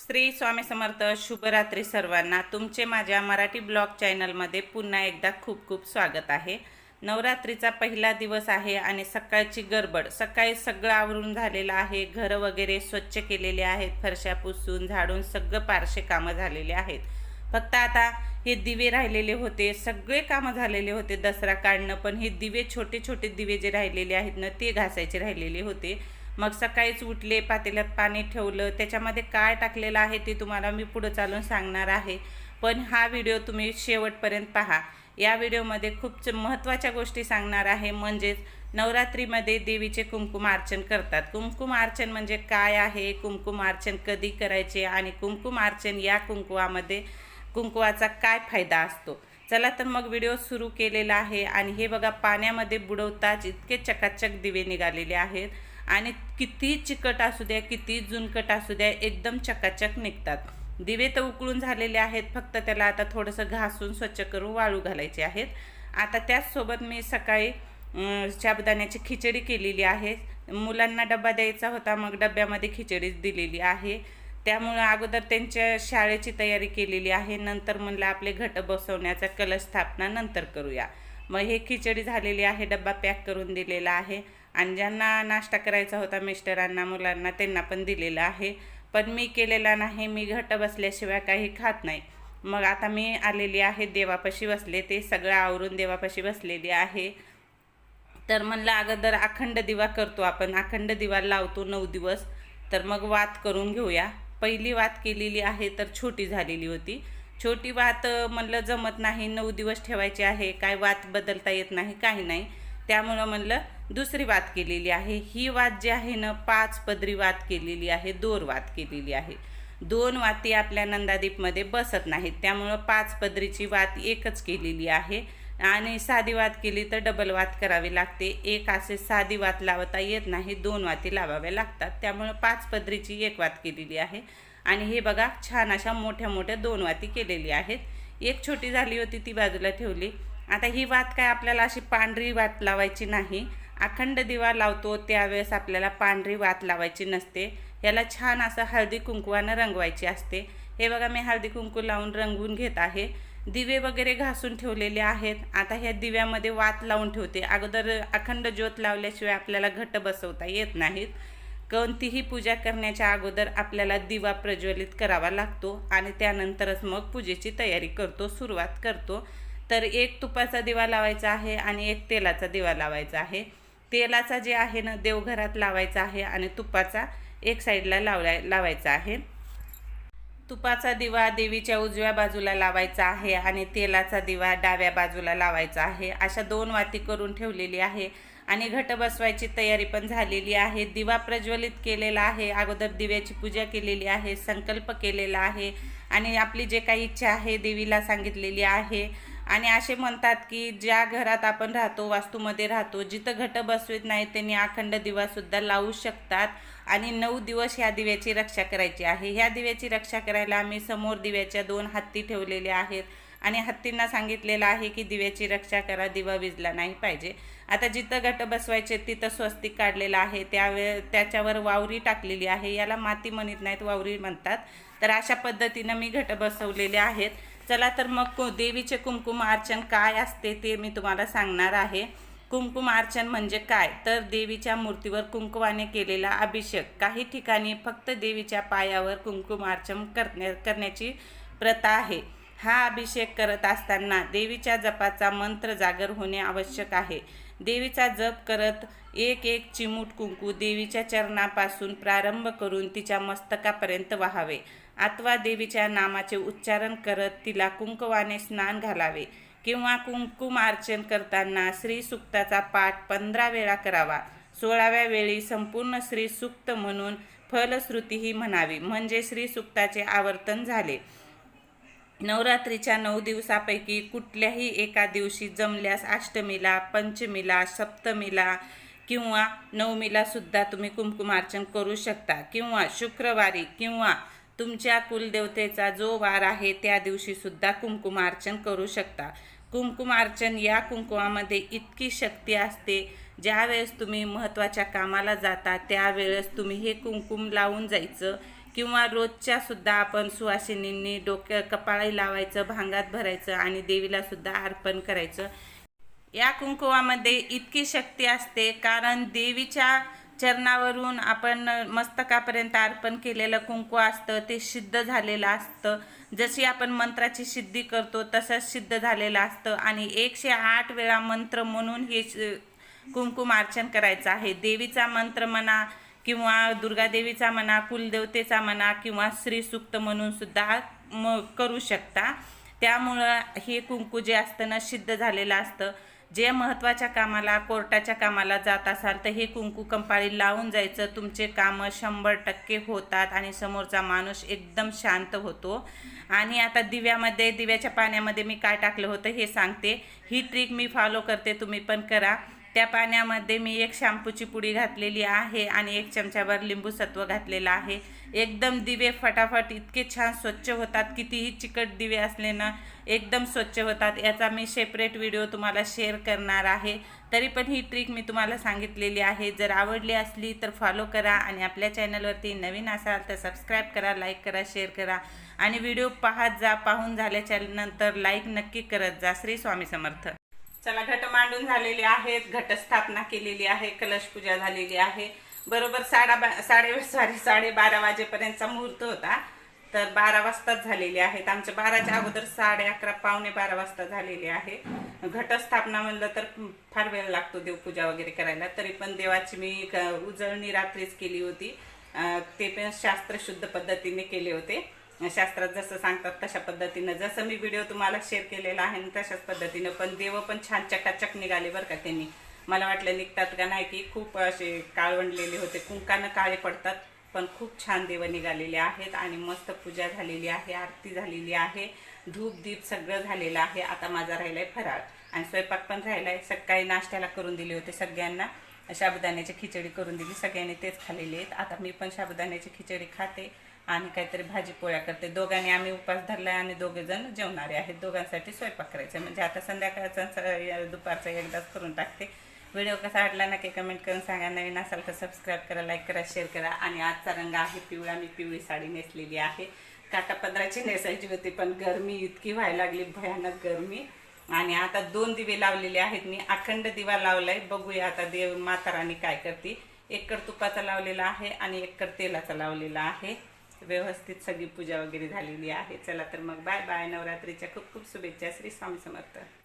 श्री स्वामी समर्थ शुभरात्री सर्वांना. तुमचे माझ्या मराठी ब्लॉग चॅनलमध्ये पुन्हा एकदा खूप खूप स्वागत आहे. नवरात्रीचा पहिला दिवस आहे आणि सकाळची गडबड. सकाळी सगळं आवरून झालेलं आहे. घरं वगैरे स्वच्छ केलेले आहेत. फरशा पुसून झाडून सगळं पारशे कामं झालेले आहेत. फक्त आता हे दिवे राहिलेले होते. सगळे कामं झालेले होते. दसरा काढणं पण हे दिवे छोटे छोटे दिवे जे राहिलेले आहेत ना ते घासायचे राहिलेले होते. मग सकाळीच उठले पातेल्यात पाणी ठेवलं. त्याच्यामध्ये काय टाकलेलं आहे ते तुम्हाला मी पुढं चालून सांगणार आहे. पण हा व्हिडिओ तुम्ही शेवटपर्यंत पहा. या व्हिडिओमध्ये खूप च- महत्त्वाच्या गोष्टी सांगणार आहे. म्हणजेच नवरात्रीमध्ये देवीचे कुंकुम अर्चन करतात. कुंकुम अर्चन म्हणजे काय आहे? कुंकुम अर्चन कधी करायचे? आणि कुंकुम अर्चन या कुंकुवामध्ये कुंकुवाचा काय फायदा असतो? चला तर मग व्हिडिओ सुरू केलेला आहे. आणि हे बघा पाण्यामध्ये बुडवताच इतके चकाचक दिवे निघालेले आहेत. आणि किती चिकट असू द्या किती जुनकट असू द्या एकदम चकाचक निघतात. दिवे तर उकळून झालेले आहेत फक्त त्याला आता थोडंसं घासून स्वच्छ करून वाळू घालायचे आहेत. आता त्याचसोबत मी सकाळी शाबदाण्याची खिचडी केलेली आहे. मुलांना डबा द्यायचा होता मग डब्यामध्ये खिचडीच दिलेली आहे. त्यामुळं अगोदर त्यांच्या शाळेची तयारी केलेली आहे. नंतर म्हणलं आपले घट बसवण्याचा कलश स्थापना नंतर करूया. मग हे खिचडी झालेली आहे डब्बा पॅक करून दिलेला आहे. आणि ज्यांना नाश्ता करायचा होता मिस्टरांना मुलांना त्यांना पण दिलेला आहे. पण मी केलेला नाही मी घट बसल्याशिवाय काही खात नाही. मग आता मी आलेली आहे देवापाशी बसले ते सगळं आवरून देवापाशी बसलेली आहे. तर म्हणलं अगोदर अखंड दिवा करतो आपण अखंड दिवा लावतो नऊ दिवस. तर मग वात करून घेऊया. पहिली वात केलेली आहे तर छोटी झालेली होती. छोटी वात म्हणलं जमत नाही नऊ दिवस ठेवायची आहे काय वात बदलता येत नाही काही नाही. त्यामुळं म्हणलं दुसरी वात केलेली आहे. ही वात जी आहे ना पाच पदरी वात केलेली आहे दोर वात केलेली आहे. दोन वाती आपल्या नंदादीपमध्ये बसत नाहीत. त्यामुळं पाच पदरीची वात एकच केलेली आहे. आणि साधी वात केली तर डबल वात करावी लागते. एक असे साधी वात लावता येत नाही दोन वाती लावाव्या लागतात. त्यामुळं पाच पदरीची एक वात केलेली आहे. आणि हे बघा छान अशा मोठ्या मोठ्या दोन वाती केलेली आहेत. एक छोटी झाली होती ती बाजूला ठेवली. आता ही वात काय आपल्याला अशी पांढरी वात लावायची नाही. अखंड दिवा लावतो त्यावेळेस आपल्याला पांढरी वात लावायची नसते. याला छान असं हळदी कुंकवानं रंगवायची असते. हे बघा मी हळदी कुंकू लावून रंगवून घेत आहे. दिवे वगैरे घासून ठेवलेले आहेत. आता ह्या दिव्यामध्ये वात लावून ठेवते. अगोदर अखंड ज्योत लावल्याशिवाय आपल्याला घट बसवता येत नाहीत. कोणतीही पूजा करण्याच्या अगोदर आपल्याला दिवा प्रज्वलित करावा लागतो आणि त्यानंतरच मग पूजेची तयारी करतो सुरुवात करतो. तर एक तुपाचा दिवा लावायचा आहे आणि एक तेलाचा दिवा लावायचा आहे. तेलाचा जे आहे ना देवघरात लावायचा आहे आणि तुपाचा एक साईडला लावलाय लावायचा आहे. तुपाचा दिवा देवीच्या उजव्या बाजूला लावायचा आहे आणि तेलाचा दिवा डाव्या बाजूला लावायचा आहे. अशा दोन वाती करून ठेवलेली आहे आणि घट बसवायची तयारी पण झालेली आहे. दिवा प्रज्वलित केलेला आहे. अगोदर दिव्याची पूजा केलेली आहे संकल्प केलेला आहे आणि आपली जे काही इच्छा आहे देवीला सांगितलेली आहे. आणि असे म्हणतात की ज्या घरात आपण राहतो वास्तूमध्ये राहतो जिथं घट बसवीत नाही त्यांनी अखंड दिवासुद्धा लावू शकतात आणि नऊ दिवस ह्या दिव्याची रक्षा करायची आहे. ह्या दिव्याची रक्षा करायला आम्ही समोर दिव्याच्या दोन हत्ती ठेवलेल्या आहेत आणि हत्तींना सांगितलेलं आहे की दिव्याची रक्षा करा दिवा विजला नाही पाहिजे. आता जिथं घट बसवायचे तिथं स्वस्तिक काढलेलं आहे. त्यावे त्याच्यावर वावरी टाकलेली आहे. याला माती म्हणत नाहीत वावरी म्हणतात. तर अशा पद्धतीनं मी घट बसवलेले आहेत. चला तर मग देवीचे कुमकुम अर्चन काय असते ते मी तुम्हाला सांगणार आहे. कुमकुम अर्चन म्हणजे काय? तर देवीच्या मूर्तीवर कुंकुवाने केलेला अभिषेक. काही ठिकाणी फक्त देवीच्या पायावर कुंकुम अर्चन करण्या करण्याची प्रथा आहे. हा अभिषेक करत असताना देवीच्या जपाचा मंत्र जागर होणे आवश्यक आहे. देवीचा जप करत एक एक चिमूट कुंकू देवीच्या चरणापासून प्रारंभ करून तिच्या मस्तकापर्यंत वाहावे. अथवा देवीच्या नामाचे उच्चारण करत तिला कुंकवाने स्नान घालावे किंवा कुंकुम अर्चन करताना श्री सुक्ताचा पाठ पंधरा वेळा करावा. सोळाव्या वेळी संपूर्ण श्री सुक्त म्हणून फलश्रुतीही म्हणावी. म्हणजे श्री सुक्ताचे आवर्तन झाले. नवरात्रीच्या नऊ दिवसापैकी कुठल्याही एका दिवशी जमल्यास अष्टमीला पंचमीला सप्तमीला किंवा नवमीला सुद्धा तुम्ही कुंकुमार्चन करू शकता. किंवा शुक्रवारी किंवा तुमच्या कुलदेवतेचा जो वार आहे त्या दिवशीसुद्धा कुमकुमार्चन कुंकुमार्चन करू शकता. कुंकुमार्चन या कुंकुमामध्ये इतकी शक्ती असते ज्यावेळेस तुम्ही महत्त्वाच्या कामाला जाता त्यावेळेस तुम्ही हे कुंकुम लावून जायचं. किंवा रोजच्या सुद्धा आपण सुवासिनींनी डोक्या कपाळी लावायचं भांगात भरायचं आणि देवीला सुद्धा अर्पण करायचं. या कुंकुवामध्ये इतकी शक्ती असते कारण देवीच्या चरणावरून आपण मस्तकापर्यंत अर्पण केलेलं कुंकू असतं ते सिद्ध झालेलं असतं. जशी आपण मंत्राची सिद्धी करतो तसंच सिद्ध झालेलं असतं. आणि एकशे आठ वेळा मंत्र म्हणून हे कुंकुम अर्चन करायचं आहे. देवीचा मंत्र म्हणा किंवा दुर्गादेवीचा म्हणा कुलदेवतेचा म्हणा किंवा श्री सुक्त म्हणून सुद्धा म करू शकता. त्यामुळं हे कुंकू जे असतं ना सिद्ध झालेलं असतं. जे महत्त्वाच्या कामाला कोर्टाच्या कामाला जात असाल तर हे कुंकू कंपाळी लावून जायचं. तुमचे कामं शंभर टक्के होतात आणि समोरचा माणूस एकदम शांत होतो. आणि आता दिव्यामध्ये दिव्याच्या पाण्यामध्ये मी काय टाकलं होतं हे सांगते. ही ट्रिक मी फॉलो करते तुम्ही पण करा. त्या पाण्यामध्ये मी एक शॅम्पूची पुडी घातलेली आहे आणि एक चमचाभर लिंबू सत्व घातलेलं आहे. एकदम दिवे फटाफट इतके छान स्वच्छ होतात कितीही चिकट दिवे असले ना एकदम स्वच्छ होतात. याचा मी सेपरेट व्हिडिओ तुम्हाला शेअर करणार आहे. तरी पण ही ट्रिक मी तुम्हाला सांगितलेली आहे. जर आवडली असली तर फॉलो करा आणि आपल्या चॅनलवरती नवीन असाल तर सबस्क्राईब करा लाईक करा शेअर करा. आणि व्हिडिओ पाहत जा पाहून झाल्याच्यानंतर लाईक नक्की करत जा. श्री स्वामी समर्थ. चला घट मांडून झालेले आहेत घटस्थापना केलेली आहे कलश पूजा झालेली आहे. बरोबर साडा बा साडे सॉरी साडेबारा वाजेपर्यंतचा मुहूर्त होता. तर बारा वाजताच झालेले आहेत. आमच्या बाराच्या अगोदर साडे अकरा पावणे बारा वाजता झालेले आहे. घटस्थापना म्हणलं तर फार वेळ लागतो देवपूजा वगैरे करायला. तरी पण देवाची मी उजळणी रात्रीच केली होती. ते पण शास्त्रशुद्ध पद्धतीने केले होते. शास्त्रात जसं सांगतात तशा पद्धतीनं. जसं मी व्हिडिओ तुम्हाला शेअर केलेला आहे तशाच पद्धतीनं. पण देव पण छान चकाचक निघाले बरं का त्यांनी. मला वाटलं निघतात का नाही की खूप असे काळवंडलेले होते. कुंकानं काळे पडतात पण खूप छान देव निघालेले आहेत आणि मस्त पूजा झालेली आहे आरती झालेली आहे. धूप दीप सगळं झालेलं आहे. आता माझा राहिलाय फराळ. आणि स्वयंपाक पण राहिलाय. सकाळी नाश्त्याला करून दिले होते सगळ्यांना. साबुदाण्याची खिचडी करून दिली. सगळ्यांनी तेच खाल्लेले आहेत. आता मी पण साबुदाण्याची खिचडी खाते. आणि काहीतरी भाजी पोळ्या करते. दोघांनी आम्ही उपास धरलाय आणि दोघे जण जेवणारे आहेत. दोघांसाठी स्वयंपाक करायचा म्हणजे आता संध्याकाळचा दुपारचा एकदाच करून टाकते. व्हिडिओ कसा वाटला नक्की कमेंट करून सांगा. नवीन असाल तर सबस्क्राईब करा लाईक करा शेअर करा. आणि आजचा रंग आहे पिवळा. मी पिवळी साडी नेसलेली आहे. काटा पदराची नेसायची होती पण गरमी इतकी व्हायला लागली. भयानक गरमी. आणि आता दोन दिवे लावलेले आहेत. मी अखंड दिवा लावलाय. बघूया आता देव माताराणी काय करते. एक तुपाचा लावलेला आहे आणि एक तेलाचा लावलेला आहे. व्यवस्थित सगळी पूजा वगैरे झालेली आहे. चला तर मग बाय बाय. नवरात्रीच्या खूप खूप शुभेच्छा. श्री स्वामी समर्थ.